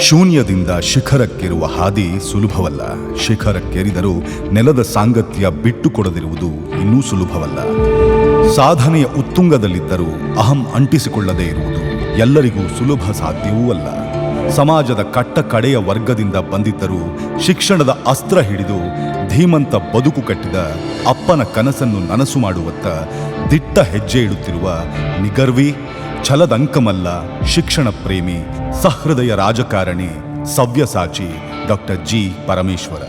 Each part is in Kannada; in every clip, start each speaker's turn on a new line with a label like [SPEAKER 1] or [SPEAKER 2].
[SPEAKER 1] ಶೂನ್ಯದಿಂದ ಶಿಖರಕ್ಕೇರುವ ಹಾದಿ ಸುಲಭವಲ್ಲ. ಶಿಖರಕ್ಕೇರಿದರೂ ನೆಲದ ಸಾಂಗತ್ಯ ಬಿಟ್ಟುಕೊಡದಿರುವುದು ಇನ್ನೂ ಸುಲಭವಲ್ಲ. ಸಾಧನೆಯ ಉತ್ತುಂಗದಲ್ಲಿದ್ದರೂ ಅಹಂ ಅಂಟಿಸಿಕೊಳ್ಳದೇ ಇರುವುದು ಎಲ್ಲರಿಗೂ ಸುಲಭ ಸಾಧ್ಯವೂ ಅಲ್ಲ. ಸಮಾಜದ ಕಟ್ಟ ಕಡೆಯ ವರ್ಗದಿಂದ ಬಂದಿದ್ದರೂ ಶಿಕ್ಷಣದ ಅಸ್ತ್ರ ಹಿಡಿದು ಧೀಮಂತ ಬದುಕು ಕಟ್ಟಿದ ಅಪ್ಪನ ಕನಸನ್ನು ನನಸು ಮಾಡುವತ್ತ ದಿಟ್ಟ ಹೆಜ್ಜೆ ಇಡುತ್ತಿರುವ ನಿಗರ್ವಿ, ಛಲದಂಕಮಲ್ಲ, ಶಿಕ್ಷಣ ಪ್ರೇಮಿ, ಸಹೃದಯ ರಾಜಕಾರಣಿ, ಸವ್ಯಸಾಚಿ ಡಾಕ್ಟರ್ ಜಿ ಪರಮೇಶ್ವರ.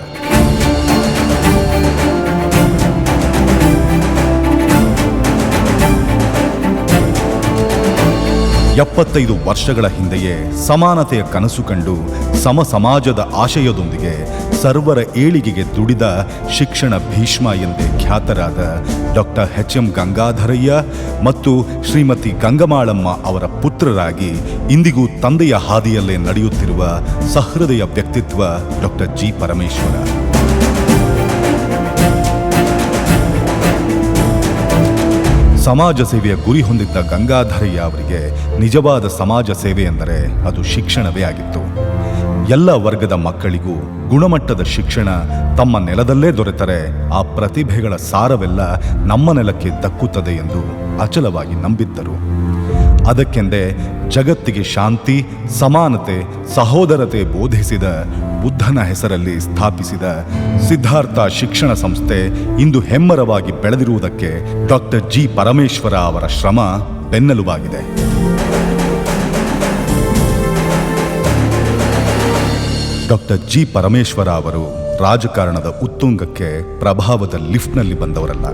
[SPEAKER 1] ಎಪ್ಪತ್ತೈದು ವರ್ಷಗಳ ಹಿಂದೆಯೇ ಸಮಾನತೆಯ ಕನಸು ಕಂಡು ಸಮ ಸಮಾಜದ ಆಶಯದೊಂದಿಗೆ ಸರ್ವರ ಏಳಿಗೆಗೆ ದುಡಿದ ಶಿಕ್ಷಣ ಭೀಷ್ಮ ಎಂದೇ ಖ್ಯಾತರಾದ ಡಾಕ್ಟರ್ ಎಚ್ ಎಂ ಗಂಗಾಧರಯ್ಯ ಮತ್ತು ಶ್ರೀಮತಿ ಗಂಗಮಾಳಮ್ಮ ಅವರ ಪುತ್ರರಾಗಿ ಇಂದಿಗೂ ತಂದೆಯ ಹಾದಿಯಲ್ಲೇ ನಡೆಯುತ್ತಿರುವ ಸಹೃದಯ ವ್ಯಕ್ತಿತ್ವ ಡಾಕ್ಟರ್ ಜಿ ಪರಮೇಶ್ವರ. ಸಮಾಜ ಸೇವೆಯ ಗುರಿ ಹೊಂದಿದ್ದ ಗಂಗಾಧರಯ್ಯ ಅವರಿಗೆ ನಿಜವಾದ ಸಮಾಜ ಸೇವೆ ಎಂದರೆ ಅದು ಶಿಕ್ಷಣವೇ ಆಗಿತ್ತು. ಎಲ್ಲ ವರ್ಗದ ಮಕ್ಕಳಿಗೂ ಗುಣಮಟ್ಟದ ಶಿಕ್ಷಣ ತಮ್ಮ ನೆಲದಲ್ಲೇ ದೊರೆತರೆ, ಆ ಪ್ರತಿಭೆಗಳ ಸಾರವೆಲ್ಲ ನಮ್ಮ ನೆಲಕ್ಕೆ ದಕ್ಕುತ್ತದೆ ಎಂದು ಅಚಲವಾಗಿ ನಂಬಿದ್ದರು. ಅದಕ್ಕೆಂದೇ ಜಗತ್ತಿಗೆ ಶಾಂತಿ, ಸಮಾನತೆ, ಸಹೋದರತೆ ಬೋಧಿಸಿದ ಬುದ್ಧನ ಹೆಸರಲ್ಲಿ ಸ್ಥಾಪಿಸಿದ ಸಿದ್ಧಾರ್ಥ ಶಿಕ್ಷಣ ಸಂಸ್ಥೆ ಇಂದು ಹೆಮ್ಮರವಾಗಿ ಬೆಳೆದಿರುವುದಕ್ಕೆ ಡಾಕ್ಟರ್ ಜಿ. ಪರಮೇಶ್ವರ ಅವರ ಶ್ರಮ ಬೆನ್ನೆಲುಬಾಗಿದೆ. Doctor G. ಪರಮೇಶ್ವರ ಅವರು ರಾಜಕಾರಣದ ಉತ್ತುಂಗಕ್ಕೆ ಪ್ರಭಾವದ ಲಿಫ್ಟ್ನಲ್ಲಿ ಬಂದವರಲ್ಲ.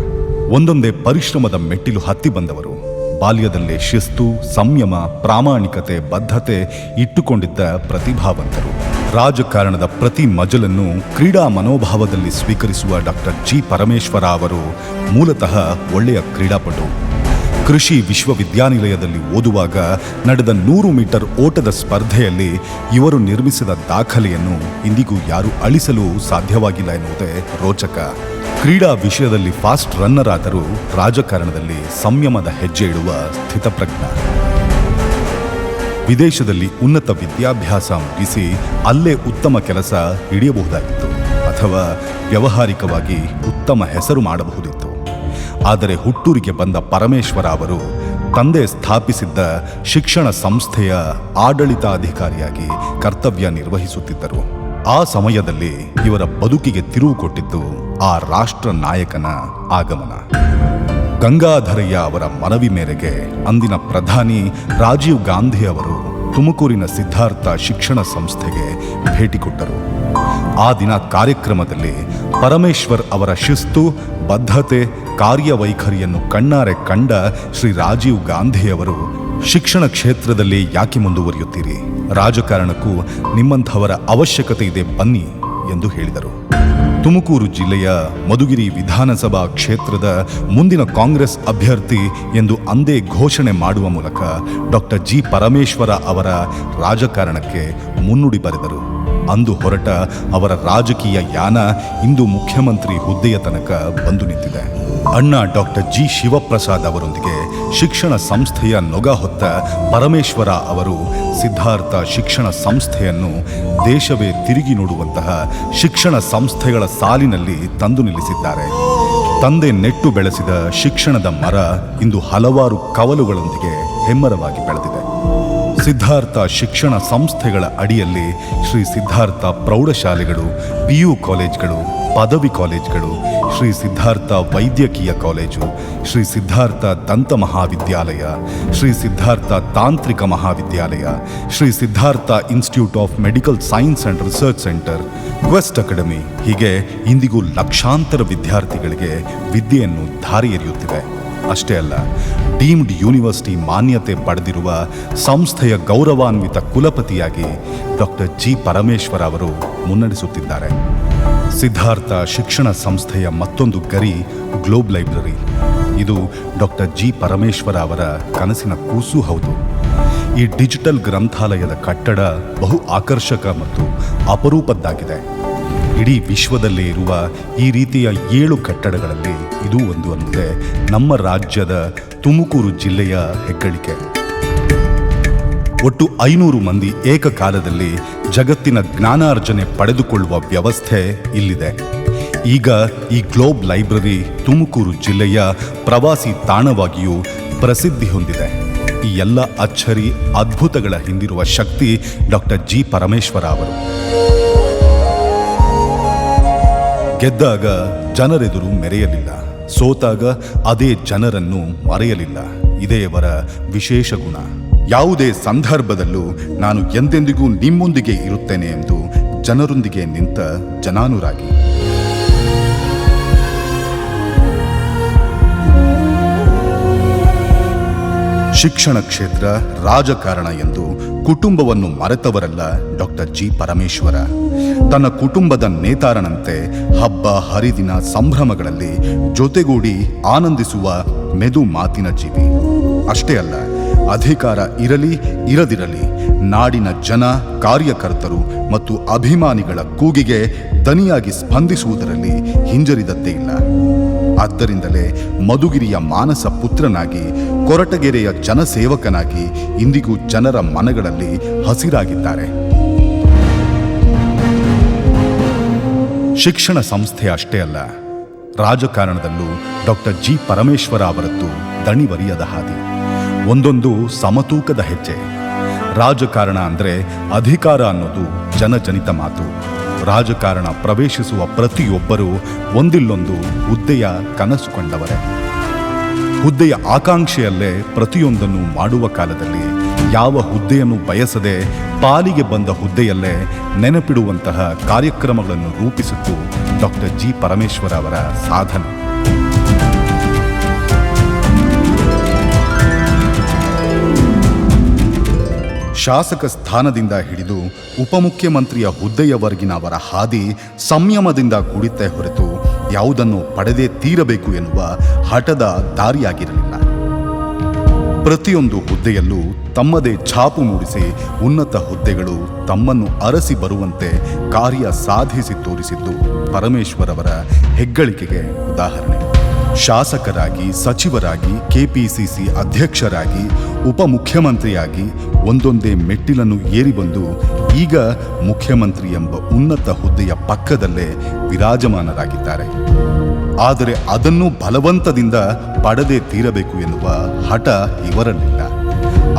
[SPEAKER 1] ಒಂದೊಂದೇ ಪರಿಶ್ರಮದ ಮೆಟ್ಟಿಲು ಹತ್ತಿ ಬಂದವರು. ಬಾಲ್ಯದಲ್ಲೇ ಶಿಸ್ತು, ಸಂಯಮ, ಪ್ರಾಮಾಣಿಕತೆ, ಬದ್ಧತೆ ಇಟ್ಟುಕೊಂಡಿದ್ದ ಪ್ರತಿಭಾವಂತರು. ರಾಜಕಾರಣದ ಪ್ರತಿ ಮಜಲನ್ನು ಕ್ರೀಡಾ ಮನೋಭಾವದಲ್ಲಿ ಸ್ವೀಕರಿಸುವ ಡಾಕ್ಟರ್ ಜಿ. ಪರಮೇಶ್ವರ ಅವರು ಮೂಲತಃ ಒಳ್ಳೆಯ ಕ್ರೀಡಾಪಟು. ಕೃಷಿ ವಿಶ್ವವಿದ್ಯಾನಿಲಯದಲ್ಲಿ ಓದುವಾಗ ನಡೆದ ನೂರು ಮೀಟರ್ ಓಟದ ಸ್ಪರ್ಧೆಯಲ್ಲಿ ಇವರು ನಿರ್ಮಿಸಿದ ದಾಖಲೆಯನ್ನು ಇಂದಿಗೂ ಯಾರೂ ಅಳಿಸಲು ಸಾಧ್ಯವಾಗಿಲ್ಲ ಎನ್ನುವುದೇ ರೋಚಕ. ಕ್ರೀಡಾ ವಿಷಯದಲ್ಲಿ ಫಾಸ್ಟ್ ರನ್ನರ್ ಆದರೂ ರಾಜಕಾರಣದಲ್ಲಿ ಸಂಯಮದ ಹೆಜ್ಜೆ ಇಡುವ ಸ್ಥಿತಪ್ರಜ್ಞ. ವಿದೇಶದಲ್ಲಿ ಉನ್ನತ ವಿದ್ಯಾಭ್ಯಾಸ ಮುಗಿಸಿ ಅಲ್ಲೇ ಉತ್ತಮ ಕೆಲಸ ಹಿಡಿಯಬಹುದಾಗಿತ್ತು ಅಥವಾ ವ್ಯವಹಾರಿಕವಾಗಿ ಉತ್ತಮ ಹೆಸರು ಮಾಡಬಹುದಿತ್ತು. ಆದರೆ ಹುಟ್ಟೂರಿಗೆ ಬಂದ ಪರಮೇಶ್ವರ ಅವರು ತಂದೆ ಸ್ಥಾಪಿಸಿದ್ದ ಶಿಕ್ಷಣ ಸಂಸ್ಥೆಯ ಆಡಳಿತಾಧಿಕಾರಿಯಾಗಿ ಕರ್ತವ್ಯ ನಿರ್ವಹಿಸುತ್ತಿದ್ದರು. ಆ ಸಮಯದಲ್ಲಿ ಇವರ ಬದುಕಿಗೆ ತಿರುವು ಕೊಟ್ಟಿದ್ದು ಆ ರಾಷ್ಟ್ರ ನಾಯಕನ ಆಗಮನ. ಗಂಗಾಧರಯ್ಯ ಅವರ ಮನವಿ ಮೇರೆಗೆ ಅಂದಿನ ಪ್ರಧಾನಿ ರಾಜೀವ್ ಗಾಂಧಿ ಅವರು ತುಮಕೂರಿನ ಸಿದ್ಧಾರ್ಥ ಶಿಕ್ಷಣ ಸಂಸ್ಥೆಗೆ ಭೇಟಿ ಕೊಟ್ಟರು. ಆ ದಿನ ಕಾರ್ಯಕ್ರಮದಲ್ಲಿ ಪರಮೇಶ್ವರ್ ಅವರ ಶಿಸ್ತು, ಬದ್ಧತೆ, ಕಾರ್ಯವೈಖರಿಯನ್ನು ಕಣ್ಣಾರೆ ಕಂಡ ಶ್ರೀ ರಾಜೀವ್ ಗಾಂಧಿಯವರು ಶಿಕ್ಷಣ ಕ್ಷೇತ್ರದಲ್ಲಿ ಯಾಕೆ ಮುಂದುವರಿಯುತ್ತೀರಿ? ರಾಜಕಾರಣಕ್ಕೂ ನಿಮ್ಮಂಥವರ ಅವಶ್ಯಕತೆ ಇದೆ ಬನ್ನಿ ಎಂದು ಹೇಳಿದರು. ತುಮಕೂರು ಜಿಲ್ಲೆಯ ಮಧುಗಿರಿ ವಿಧಾನಸಭಾ ಕ್ಷೇತ್ರದ ಮುಂದಿನ ಕಾಂಗ್ರೆಸ್ ಅಭ್ಯರ್ಥಿ ಎಂದು ಅಂದೇ ಘೋಷಣೆ ಮಾಡುವ ಮೂಲಕ ಡಾಕ್ಟರ್ ಜಿ ಪರಮೇಶ್ವರ ಅವರ ರಾಜಕಾರಣಕ್ಕೆ ಮುನ್ನುಡಿ ಬರೆದರು. ಅಂದು ಹೊರಟ ಅವರ ರಾಜಕೀಯ ಯಾನ ಇಂದು ಮುಖ್ಯಮಂತ್ರಿ ಹುದ್ದೆಯ ತನಕ ಬಂದು ನಿಂತಿದೆ. ಅಣ್ಣ ಡಾಕ್ಟರ್ ಜಿ ಶಿವಪ್ರಸಾದ್ ಅವರೊಂದಿಗೆ ಶಿಕ್ಷಣ ಸಂಸ್ಥೆಯ ನೊಗ ಹೊತ್ತ ಪರಮೇಶ್ವರ ಅವರು ಸಿದ್ಧಾರ್ಥ ಶಿಕ್ಷಣ ಸಂಸ್ಥೆಯನ್ನು ದೇಶವೇ ತಿರುಗಿ ನೋಡುವಂತಹ ಶಿಕ್ಷಣ ಸಂಸ್ಥೆಗಳ ಸಾಲಿನಲ್ಲಿ ತಂದು ನಿಲ್ಲಿಸಿದ್ದಾರೆ. ತಂದೆ ನೆಟ್ಟು ಬೆಳೆಸಿದ ಶಿಕ್ಷಣದ ಮರ ಇಂದು ಹಲವಾರು ಕವಲುಗಳೊಂದಿಗೆ ಹೆಮ್ಮರವಾಗಿ ಬೆಳೆದಿದೆ. ಸಿದ್ಧಾರ್ಥ ಶಿಕ್ಷಣ ಸಂಸ್ಥೆಗಳ ಅಡಿಯಲ್ಲಿ ಶ್ರೀ ಸಿದ್ಧಾರ್ಥ ಪ್ರೌಢಶಾಲೆಗಳು, ಪಿಯು ಕಾಲೇಜ್ಗಳು ಪದವಿ ಕಾಲೇಜ್ಗಳು, ಶ್ರೀ ಸಿದ್ಧಾರ್ಥ ವೈದ್ಯಕೀಯ ಕಾಲೇಜು, ಶ್ರೀ ಸಿದ್ಧಾರ್ಥ ದಂತ ಮಹಾವಿದ್ಯಾಲಯ, ಶ್ರೀ ಸಿದ್ಧಾರ್ಥ ತಾಂತ್ರಿಕ ಮಹಾವಿದ್ಯಾಲಯ, Shri Siddhartha institute of medical science and research centre, quest academy. ಹೀಗೆ ಇಂದಿಗೂ ಲಕ್ಷಾಂತರ ವಿದ್ಯಾರ್ಥಿಗಳಿಗೆ ವಿದ್ಯೆಯನ್ನು ಎರೆಯುತ್ತಿವೆ ಅಷ್ಟೇ ಅಲ್ಲ, ಡೀಮ್ಡ್ ಯೂನಿವರ್ಸಿಟಿ ಮಾನ್ಯತೆ ಪಡೆದಿರುವ ಸಂಸ್ಥೆಯ ಗೌರವಾನ್ವಿತ ಕುಲಪತಿಯಾಗಿ ಡಾಕ್ಟರ್ ಜಿ ಪರಮೇಶ್ವರ ಅವರು ಮುನ್ನಡೆಸುತ್ತಿದ್ದಾರೆ. ಸಿದ್ಧಾರ್ಥ ಶಿಕ್ಷಣ ಸಂಸ್ಥೆಯ ಮತ್ತೊಂದು ಗರಿ ಗ್ಲೋಬ್ ಲೈಬ್ರರಿ. ಇದು ಡಾಕ್ಟರ್ ಜಿ ಪರಮೇಶ್ವರ ಅವರ ಕನಸಿನ ಕೂಸು ಹೌದು. ಈ ಡಿಜಿಟಲ್ ಗ್ರಂಥಾಲಯದ ಕಟ್ಟಡ ಬಹು ಆಕರ್ಷಕ ಮತ್ತು ಅಪರೂಪದ್ದಾಗಿದೆ. ಇಡೀ ವಿಶ್ವದಲ್ಲೇ ಇರುವ ಈ ರೀತಿಯ ಏಳು ಕಟ್ಟಡಗಳಲ್ಲಿ ಇದು ಒಂದು ಅಂದರೆ ನಮ್ಮ ರಾಜ್ಯದ ತುಮಕೂರು ಜಿಲ್ಲೆಯ ಹೆಗ್ಗಳಿಕೆ. ಒಟ್ಟು ಐನೂರು ಮಂದಿ ಏಕಕಾಲದಲ್ಲಿ ಜಗತ್ತಿನ ಜ್ಞಾನಾರ್ಜನೆ ಪಡೆದುಕೊಳ್ಳುವ ವ್ಯವಸ್ಥೆ ಇಲ್ಲಿದೆ. ಈಗ ಈ ಗ್ಲೋಬ್ ಲೈಬ್ರರಿ ತುಮಕೂರು ಜಿಲ್ಲೆಯ ಪ್ರವಾಸಿ ತಾಣವಾಗಿಯೂ ಪ್ರಸಿದ್ಧಿ ಹೊಂದಿದೆ. ಈ ಎಲ್ಲ ಅಚ್ಚರಿ ಅದ್ಭುತಗಳ ಹಿಂದಿರುವ ಶಕ್ತಿ ಡಾಕ್ಟರ್ ಜಿ ಪರಮೇಶ್ವರ ಅವರು. ಗೆದ್ದಾಗ ಜನರೆದುರು ಮೆರೆಯಲಿಲ್ಲ. ಸೋತಾಗ ಅದೇ ಜನರನ್ನು ಮರೆಯಲಿಲ್ಲ. ಇದೇ ಅವರ ವಿಶೇಷ ಗುಣ. ಯಾವುದೇ ಸಂದರ್ಭದಲ್ಲೂ ನಾನು ಎಂದೆಂದಿಗೂ ನಿಮ್ಮೊಂದಿಗೆ ಇರುತ್ತೇನೆ ಎಂದು ಜನರೊಂದಿಗೆ ನಿಂತ ಜನಾನುರಾಗಿ. ಶಿಕ್ಷಣ ಕ್ಷೇತ್ರ ರಾಜಕಾರಣ ಎಂದು ಕುಟುಂಬವನ್ನು ಮರೆತವರಲ್ಲ ಡಾಕ್ಟರ್ ಜಿ ಪರಮೇಶ್ವರ. ತನ್ನ ಕುಟುಂಬದ ನೇತಾರನಂತೆ ಹಬ್ಬ, ಹರಿದಿನ, ಸಂಭ್ರಮಗಳಲ್ಲಿ ಜೊತೆಗೂಡಿ ಆನಂದಿಸುವ ಮೆದು ಮಾತಿನ ಜೀವಿ. ಅಷ್ಟೇ ಅಲ್ಲ ಅಧಿಕಾರ ಇರಲಿ, ಇರದಿರಲಿ, ನಾಡಿನ ಜನ, ಕಾರ್ಯಕರ್ತರು ಮತ್ತು ಅಭಿಮಾನಿಗಳ ಕೂಗಿಗೆ ದನಿಯಾಗಿ ಸ್ಪಂದಿಸುವುದರಲ್ಲಿ ಹಿಂಜರಿದದ್ದೇ ಇಲ್ಲ. ಆದ್ದರಿಂದಲೇ ಮಧುಗಿರಿಯ ಮಾನಸ ಪುತ್ರನಾಗಿ, ಕೊರಟಗೆರೆಯ ಜನಸೇವಕನಾಗಿ ಇಂದಿಗೂ ಜನರ ಮನಗಳಲ್ಲಿ ಹಸಿರಾಗಿದ್ದಾರೆ. ಶಿಕ್ಷಣ ಸಂಸ್ಥೆ ಅಷ್ಟೇ ಅಲ್ಲ, ರಾಜಕಾರಣದಲ್ಲೂ ಡಾಕ್ಟರ್ ಜಿ ಪರಮೇಶ್ವರ ಅವರದ್ದು ದಣಿವರಿಯದ ಹಾದಿ. ಒಂದೊಂದು ಸಮತೂಕದ ಹೆಜ್ಜೆ. ರಾಜಕಾರಣ ಅಂದ್ರೆ ಅಧಿಕಾರ ಅನ್ನೋದು ಜನಜನಿತ ಮಾತು. ರಾಜಕಾರಣ ಪ್ರವೇಶಿಸುವ ಪ್ರತಿಯೊಬ್ಬರೂ ಒಂದಿಲ್ಲೊಂದು ಹುದ್ದೆಯ ಕನಸು ಕಂಡವರೇ. ಹುದ್ದೆಯ ಆಕಾಂಕ್ಷೆಯಲ್ಲೇ ಪ್ರತಿಯೊಂದನ್ನು ಮಾಡುವ ಕಾಲದಲ್ಲಿ ಯಾವ ಹುದ್ದೆಯನ್ನು ಬಯಸದೆ ಪಾಲಿಗೆ ಬಂದ ಹುದ್ದೆಯಲ್ಲೇ ನೆನಪಿಡುವಂತಹ ಕಾರ್ಯಕ್ರಮಗಳನ್ನು ರೂಪಿಸಿದ್ದು ಡಾಕ್ಟರ್ ಜಿ ಪರಮೇಶ್ವರ ಅವರ ಸಾಧನೆ. ಶಾಸಕ ಸ್ಥಾನದಿಂದ ಹಿಡಿದು ಉಪಮುಖ್ಯಮಂತ್ರಿಯ ಹುದ್ದೆಯವರೆಗಿನ ಅವರ ಹಾದಿ ಸಂಯಮದಿಂದ ಕೂಡಿತ್ತೆ ಹೊರತು ಯಾವುದನ್ನು ಪಡೆದೇ ತೀರಬೇಕು ಎನ್ನುವ ಹಠದ ದಾರಿಯಾಗಿರಲಿಲ್ಲ. ಪ್ರತಿಯೊಂದು ಹುದ್ದೆಯಲ್ಲೂ ತಮ್ಮದೇ ಛಾಪು ಮೂಡಿಸಿ ಉನ್ನತ ಹುದ್ದೆಗಳು ತಮ್ಮನ್ನು ಅರಸಿ ಬರುವಂತೆ ಕಾರ್ಯ ಸಾಧಿಸಿ ತೋರಿಸಿದ್ದು ಪರಮೇಶ್ವರ್ ಅವರ ಹೆಗ್ಗಳಿಕೆಗೆ ಉದಾಹರಣೆ. ಶಾಸಕರಾಗಿ, ಸಚಿವರಾಗಿ, ಕೆಪಿಸಿಸಿ ಅಧ್ಯಕ್ಷರಾಗಿ, ಉಪಮುಖ್ಯಮಂತ್ರಿಯಾಗಿ ಒಂದೊಂದೇ ಮೆಟ್ಟಿಲನ್ನು ಏರಿ ಬಂದು ಈಗ ಮುಖ್ಯಮಂತ್ರಿ ಎಂಬ ಉನ್ನತ ಹುದ್ದೆಯ ಪಕ್ಕದಲ್ಲೇ ವಿರಾಜಮಾನರಾಗಿದ್ದಾರೆ. ಆದರೆ ಅದನ್ನು ಬಲವಂತದಿಂದ ಪಡೆದೇ ತೀರಬೇಕು ಎನ್ನುವ ಹಠ ಇವರಲ್ಲಿಲ್ಲ.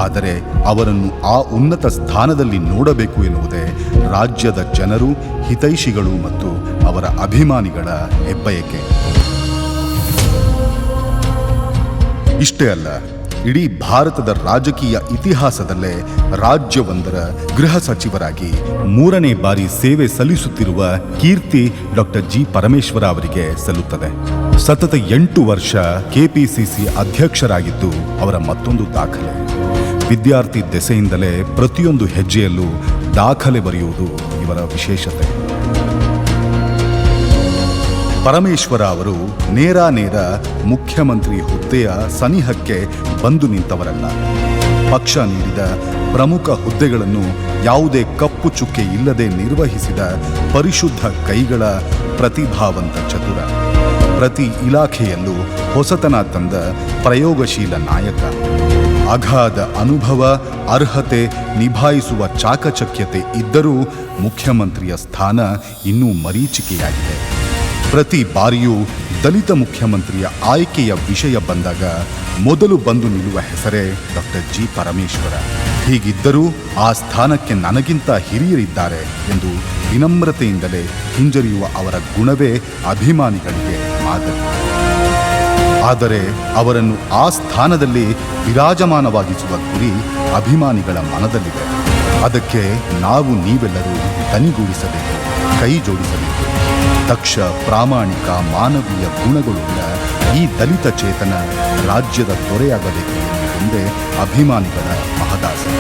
[SPEAKER 1] ಆದರೆ ಅವರನ್ನು ಆ ಉನ್ನತ ಸ್ಥಾನದಲ್ಲಿ ನೋಡಬೇಕು ಎನ್ನುವುದೇ ರಾಜ್ಯದ ಜನರು, ಹಿತೈಷಿಗಳು ಮತ್ತು ಅವರ ಅಭಿಮಾನಿಗಳ ಹೆಬ್ಬಯಕೆ. ಇಷ್ಟೇ ಅಲ್ಲ, ಇಡೀ ಭಾರತದ ರಾಜಕೀಯ ಇತಿಹಾಸದಲ್ಲೇ ರಾಜ್ಯವೊಂದರ ಗೃಹ ಸಚಿವರಾಗಿ ಮೂರನೇ ಬಾರಿ ಸೇವೆ ಸಲ್ಲಿಸುತ್ತಿರುವ ಕೀರ್ತಿ ಡಾಕ್ಟರ್ ಜಿ ಪರಮೇಶ್ವರ ಅವರಿಗೆ ಸಲ್ಲುತ್ತದೆ. ಸತತ ಎಂಟು ವರ್ಷ ಕೆಪಿಸಿಸಿ ಅಧ್ಯಕ್ಷರಾಗಿದ್ದು ಅವರ ಮತ್ತೊಂದು ದಾಖಲೆ. ವಿದ್ಯಾರ್ಥಿ ದೆಸೆಯಿಂದಲೇ ಪ್ರತಿಯೊಂದು ಹೆಜ್ಜೆಯಲ್ಲೂ ದಾಖಲೆ ಬರೆಯುವುದು ಇವರ ವಿಶೇಷತೆ. ಪರಮೇಶ್ವರ ಅವರು ನೇರ ನೇರ ಮುಖ್ಯಮಂತ್ರಿ ಹುದ್ದೆಯ ಸನಿಹಕ್ಕೆ ಬಂದು ನಿಂತವರಲ್ಲ. ಪಕ್ಷ ನೀಡಿದ ಪ್ರಮುಖ ಹುದ್ದೆಗಳನ್ನು ಯಾವುದೇ ಕಪ್ಪು ಚುಕ್ಕೆ ಇಲ್ಲದೆ ನಿರ್ವಹಿಸಿದ ಪರಿಶುದ್ಧ ಕೈಗಳ ಪ್ರತಿಭಾವಂತ ಚತುರ. ಪ್ರತಿ ಇಲಾಖೆಯಲ್ಲೂ ಹೊಸತನ ತಂದ ಪ್ರಯೋಗಶೀಲ ನಾಯಕ. ಅಗಾಧ ಅನುಭವ, ಅರ್ಹತೆ ನಿಭಾಯಿಸುವ ಚಾಕಚಕ್ಯತೆ ಇದ್ದರೂ ಮುಖ್ಯಮಂತ್ರಿಯ ಸ್ಥಾನ ಇನ್ನೂ ಮರೀಚಿಕೆಯಾಗಿದೆ. ಪ್ರತಿ ಬಾರಿಯೂ ದಲಿತ ಮುಖ್ಯಮಂತ್ರಿಯ ಆಯ್ಕೆಯ ವಿಷಯ ಬಂದಾಗ ಮೊದಲು ಬಂದು ನಿಲ್ಲುವ ಹೆಸರೇ ಡಾಕ್ಟರ್ ಜಿ ಪರಮೇಶ್ವರ. ಹೀಗಿದ್ದರೂ ಆ ಸ್ಥಾನಕ್ಕೆ ನನಗಿಂತ ಹಿರಿಯರಿದ್ದಾರೆ ಎಂದು ವಿನಮ್ರತೆಯಿಂದಲೇ ಹಿಂಜರಿಯುವ ಅವರ ಗುಣವೇ ಅಭಿಮಾನಿಗಳಿಗೆ ಮಾದರಿ. ಆದರೆ ಅವರನ್ನು ಆ ಸ್ಥಾನದಲ್ಲಿ ವಿರಾಜಮಾನವಾಗಿಸುವ ಗುರಿ ಅಭಿಮಾನಿಗಳ ಮನದಲ್ಲಿದೆ. ಅದಕ್ಕೆ ನಾವು ನೀವೆಲ್ಲರೂ ದನಿಗೂಡಿಸಬೇಕು ಕೈ ಜೋಡಿಸಬೇಕು. ದಕ್ಷ ಪ್ರಾಮಾಣಿಕ ಮಾನವೀಯ ಗುಣಗಳುಳ್ಳ ಈ ದಲಿತ ಚೇತನ ರಾಜ್ಯದ ತೊರೆಯಾಗಬೇಕು ಎಂದು ಅಭಿಮಾನಿಗಳ ಮಹದಾಸೆ.